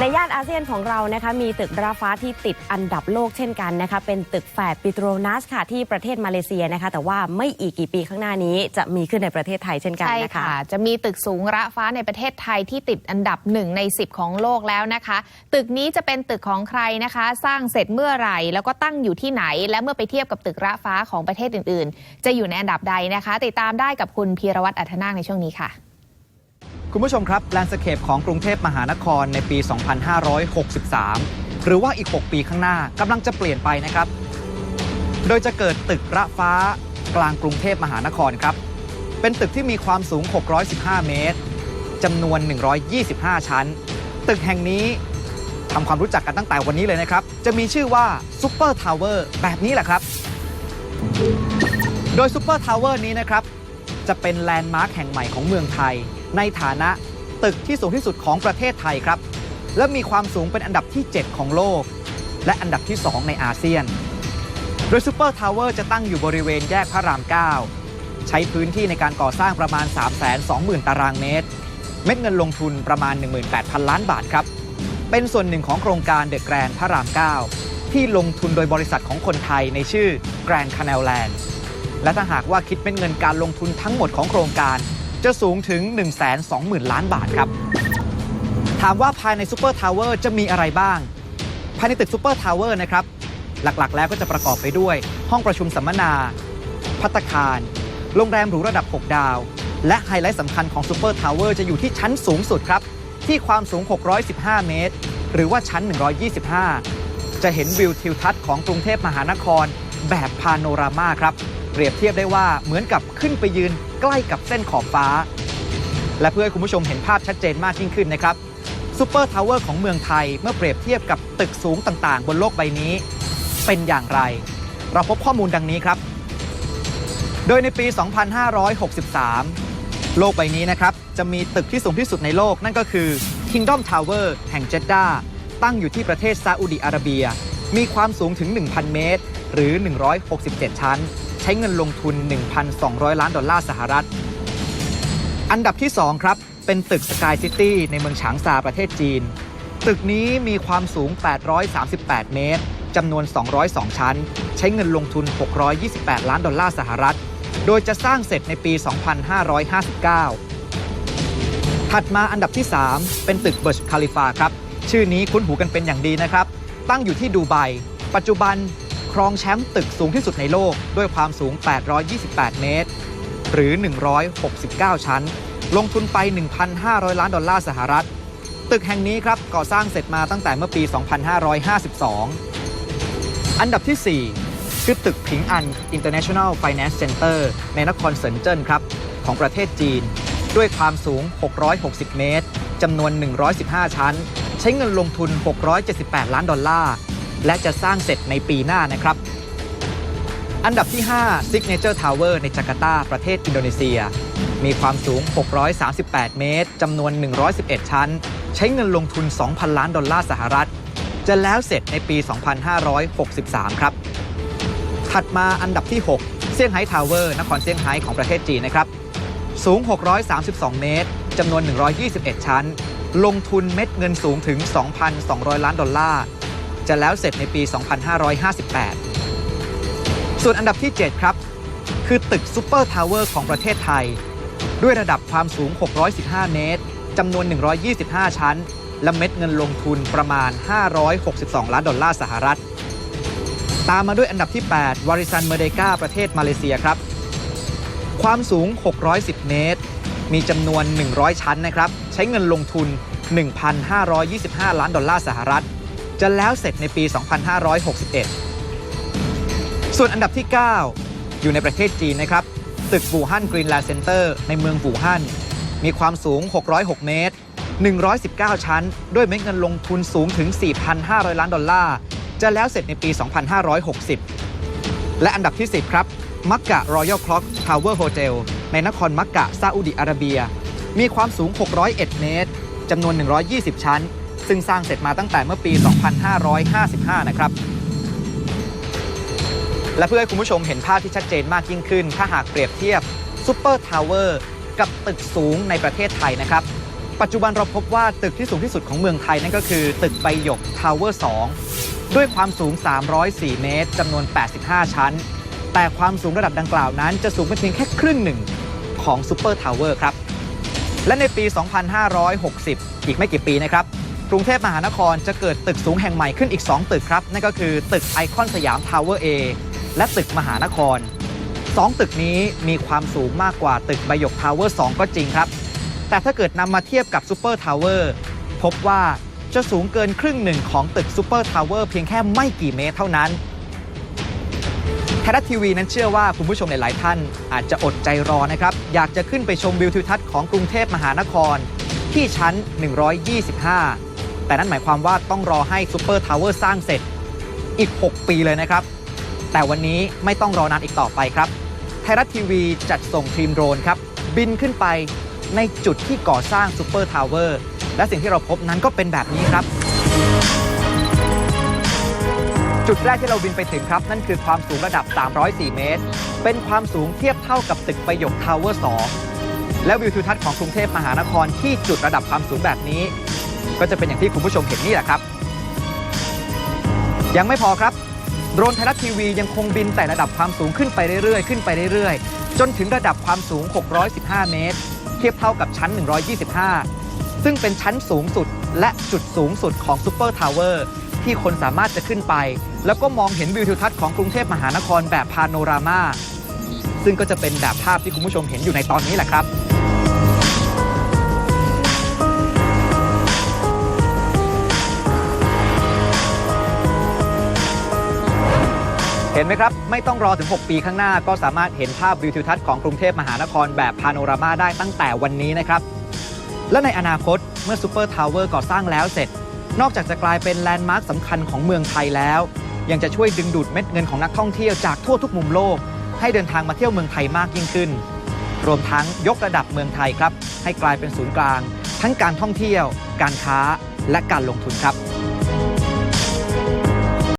ในย่านอาเซียนของเรานะคะมีตึกระฟ้าที่ติดอันดับโลกเช่นกันนะคะเป็นตึกแฝดปิโตรนัสค่ะที่ประเทศมาเลเซียนะคะแต่ว่าไม่อีกกี่ปีข้างหน้านี้จะมีขึ้นในประเทศไทยเช่นกันใช่นะคะคะ จะมีตึกสูงระฟ้าในประเทศไทยที่ติดอันดับหนึ่งใน 10 ของโลกแล้วนะคะ ตึกนี้จะเป็นตึกของใครนะคะ สร้างเสร็จเมื่อไหร่ แล้วก็ตั้งอยู่ที่ไหน และเมื่อไปเทียบกับตึกระฟ้าของประเทศอื่น ๆ จะอยู่ในอันดับใดนะคะ ติดตามได้กับคุณพีรวัตรอัธนาคในช่วงนี้ค่ะ คุณผู้ชมครับแลนด์สเคปของกรุงเทพมหานครในปี 2563 หรือว่าอีก 6 ปีข้างหน้ากำลังจะเปลี่ยนไปนะครับ โดยจะเกิดตึกระฟ้ากลางกรุงเทพมหานครครับ เป็นตึกที่มีความสูง 615 เมตรจำนวน 125 ชั้น ตึกแห่งนี้ทำความรู้จักกันตั้งแต่วันนี้เลยนะครับ จะมีชื่อว่าซูเปอร์ทาวเวอร์แบบนี้แหละครับ โดยซูเปอร์ทาวเวอร์นี้นะครับ จะเป็นแลนด์มาร์คแห่งใหม่ของเมืองไทย ในฐานะตึกที่สูงที่สุดของประเทศไทยครับ และมีความสูงเป็นอันดับที่ 7 ของโลก และอันดับที่ 2 ในอาเซียน โดยซูเปอร์ทาวเวอร์จะตั้งอยู่บริเวณแยกพระราม 9 ใช้พื้นที่ในการก่อสร้างประมาณ 320,000 ตารางเมตร เม็ดเงินลงทุนประมาณ 18,000 ล้านบาทครับ เป็นส่วนหนึ่งของโครงการเดอะแกรนพระราม 9 ที่ลงทุนโดยบริษัทของคนไทยในชื่อ Grand Canal Land และถ้าหากว่าคิดเป็นเงินการลงทุนทั้งหมดของโครงการ จะสูงถึง 120,000 ล้านบาทครับ ถามว่าภายในซูเปอร์ทาวเวอร์จะมีอะไรบ้าง ภายในตึกซูเปอร์ทาวเวอร์นะครับ หลักๆ แล้วก็จะประกอบไปด้วย ห้องประชุมสัมมนา พัตตาคาร โรงแรมหรูระดับ 6 ดาว และไฮไลท์สำคัญของซูเปอร์ทาวเวอร์จะอยู่ที่ชั้นสูงสุดครับ ที่ความสูง 615 เมตร หรือว่าชั้น 125 จะเห็นวิวทิวทัศน์ของกรุงเทพมหานคร แบบพาโนรามาครับ เปรียบเทียบได้ว่าเหมือนกับขึ้นไปยืน ใกล้กับเส้นขอบฟ้า และเพื่อให้คุณผู้ชมเห็นภาพชัดเจนมากยิ่งขึ้นนะครับซูเปอร์ทาวเวอร์ของเมืองไทยเมื่อเปรียบเทียบกับตึกสูงต่างๆ บนโลกใบนี้ เป็นอย่างไร เราพบข้อมูลดังนี้ครับ โดยในปี 2563 โลกใบนี้นะครับ จะมีตึกที่สูงที่สุดในโลกนั่นก็คือ Kingdom Tower แห่งเจดดาตั้งอยู่ที่ประเทศซาอุดิอาระเบีย มีความสูงถึง 1,000 เมตร หรือ 167 ชั้น ช้เงินลงทุน 1,200 ล้านดอลลาร์สหรัฐ อันดับที่ 2 ครับ เป็นตึกสกายซิตี้ในเมืองฉางซาประเทศจีน ตึกนี้มีความสูง 838 เมตรจำนวน 202 ชั้น ใช้เงินลงทุน 628 ล้านดอลลาร์สหรัฐ โดยจะสร้างเสร็จในปี 2559 ถัดมาอันดับที่ 3 เป็นตึกเบิร์ชคาลิฟาครับ ชื่อนี้คุ้นหูกันเป็นอย่างดีนะครับ ตั้งอยู่ที่ดูไบ ปัจจุบัน รองแชมป์ตึกสูงที่สุดในโลกด้วยความสูง 828 เมตร หรือ 169 ชั้น ลงทุนไป 1,500 ล้านดอลลาร์สหรัฐ ตึกแห่งนี้ครับก่อสร้างเสร็จมาตั้งแต่เมื่อปี 2552 อันดับที่ 4 คือตึกผิงอัน International Finance Center ในนครเซินเจิ้นครับ ของประเทศจีน ด้วยความสูง 660 เมตรจำนวน 115 ชั้น ใช้เงินลงทุน 678 ล้านดอลลาร์ และจะสร้างเสร็จในปีหน้านะครับ อันดับที่ 5 Signature Tower ในจาการ์ตา ประเทศอินโดนีเซีย มีความสูง 638 เมตรจำนวน 111 ชั้น ใช้เงินลงทุน 2,000 ล้านดอลลาร์สหรัฐ จะแล้วเสร็จในปี 2563 ครับ ถัดมาอันดับที่ 6 เซี่ยงไฮ้ทาวเวอร์นครเซี่ยงไฮ้ของประเทศจีนนะครับ สูง 632 เมตรจำนวน 121 ชั้น ลงทุนเม็ดเงินสูงถึง 2,200 ล้านดอลลาร์ จะแล้วเสร็จในปี 2558 ส่วนอันดับที่ 7 ครับ คือตึกซูเปอร์ทาวเวอร์ของประเทศไทย ด้วยระดับความสูง 615 เมตรจำนวน 125 ชั้น และเม็ดเงินลงทุนประมาณ 562 ล้านดอลลาร์สหรัฐ ตามมาด้วยอันดับที่ 8 วาริซันเมเดกาประเทศมาเลเซียครับ ความสูง 610 เมตร มีจำนวน 100 ชั้นนะครับ ใช้เงินลงทุน 1,525 ล้านดอลลาร์สหรัฐ จะแล้วเสร็จในปี 2561 ส่วนอันดับที่ 9 อยู่ในประเทศจีนนะครับ ตึกบูฮั่นกรีนแลนด์เซ็นเตอร์ในเมืองบูฮั่น มีความสูง 606 เมตร 119 ชั้น ด้วยเม็ดเงินลงทุนสูงถึง 4,500 ล้านดอลลาร์ จะแล้วเสร็จในปี 2560 และอันดับที่ 10 ครับ มักกะรอยัลคล็อกทาวเวอร์โฮเทลในนครมักกะซาอุดิอาระเบีย มีความสูง 601 เมตรจำนวน 120 ชั้น ซึ่งสร้างเสร็จมาตั้งแต่เมื่อปี 2555 นะครับ และเพื่อให้คุณผู้ชมเห็นภาพที่ชัดเจนมากยิ่งขึ้น ถ้าหากเปรียบเทียบซูเปอร์ทาวเวอร์กับตึกสูงในประเทศไทยนะครับ ปัจจุบันเราพบว่าตึกที่สูงที่สุดของเมืองไทยนั่นก็คือ ตึกใบหยกทาวเวอร์2ด้วยความสูง 304 เมตรจำนวน 85 ชั้น แต่ความสูงระดับดังกล่าวนั้น จะสูงเป็นเพียงแค่ครึ่งหนึ่งของซูเปอร์ทาวเวอร์ครับ และในปี 2560 อีกไม่กี่ปีนะครับ กรุงเทพมหานครจะเกิดตึกสูงแห่งใหม่ขึ้นอีก 2 ตึกครับ นั่นก็คือตึกไอคอนสยามทาวเวอร์ A และตึกมหานคร 2 ตึกนี้มีความสูงมากกว่าตึกใบหยกทาวเวอร์2ก็จริงครับ แต่ถ้าเกิดนำมาเทียบกับซูเปอร์ทาวเวอร์พบว่าจะสูงเกินครึ่งหนึ่งของตึกซูเปอร์ทาวเวอร์เพียงแค่ไม่กี่เมตรเท่านั้นไทยรัฐทีวีนั้นเชื่อว่าคุณผู้ชมหลาย ๆ ท่านอาจจะอดใจรอนะครับ อยากจะขึ้นไปชมวิวทิวทัศน์ของกรุงเทพมหานคร ที่ชั้น 125 แต่นั่นหมายความว่าต้องรอให้ซูเปอร์ทาวเวอร์สร้างเสร็จอีก 6 ปีเลยนะครับ แต่วันนี้ไม่ต้องรอนานอีกต่อไปครับ ไทยรัฐทีวีจัดส่งทีมโดรนครับ บินขึ้นไปในจุดที่ก่อสร้างซูเปอร์ทาวเวอร์และสิ่งที่เราพบนั้นก็เป็นแบบนี้ครับ จุดแรกที่เราบินไปถึงครับ นั่นคือความสูงระดับ 304 เมตร เป็นความสูงเทียบเท่ากับตึกประโยคทาวเวอร์ 2 และวิวทิวทัศน์ของกรุงเทพมหานครที่จุดระดับความสูงแบบนี้ ก็จะเป็นอย่างที่คุณผู้ชมเห็นนี่แหละครับ ยังไม่พอครับ โดรนไทยรัฐทีวียังคงบินแต่ระดับความสูงขึ้นไปเรื่อยๆ ขึ้นไปเรื่อยๆ จนถึงระดับความสูง 615 เมตร เทียบเท่ากับชั้น 125 ซึ่งเป็นชั้นสูงสุดและจุดสูงสุดของซูเปอร์ทาวเวอร์ที่คนสามารถจะขึ้นไป แล้วก็มองเห็นวิวทิวทัศน์ของกรุงเทพมหานครแบบพาโนรามาซึ่งก็จะเป็นแบบภาพที่คุณผู้ชมเห็นอยู่ในตอนนี้แหละครับ เห็นไหมครับ ไม่ต้องรอถึง 6 ปีข้างหน้าก็สามารถเห็นภาพวิวทิวทัศน์ของกรุงเทพมหานครแบบพาโนรามาได้ตั้งแต่วันนี้นะครับ และในอนาคตเมื่อซูเปอร์ทาวเวอร์ก่อสร้างแล้วเสร็จ นอกจากจะกลายเป็นแลนด์มาร์คสำคัญของเมืองไทยแล้ว ยังจะช่วยดึงดูดเม็ดเงินของนักท่องเที่ยวจากทั่วทุกมุมโลก ให้เดินทางมาเที่ยวเมืองไทยมากยิ่งขึ้น รวมทั้งยกระดับเมืองไทยครับ ให้กลายเป็นศูนย์กลาง ทั้งการท่องเที่ยว การค้า และการลงทุนครับ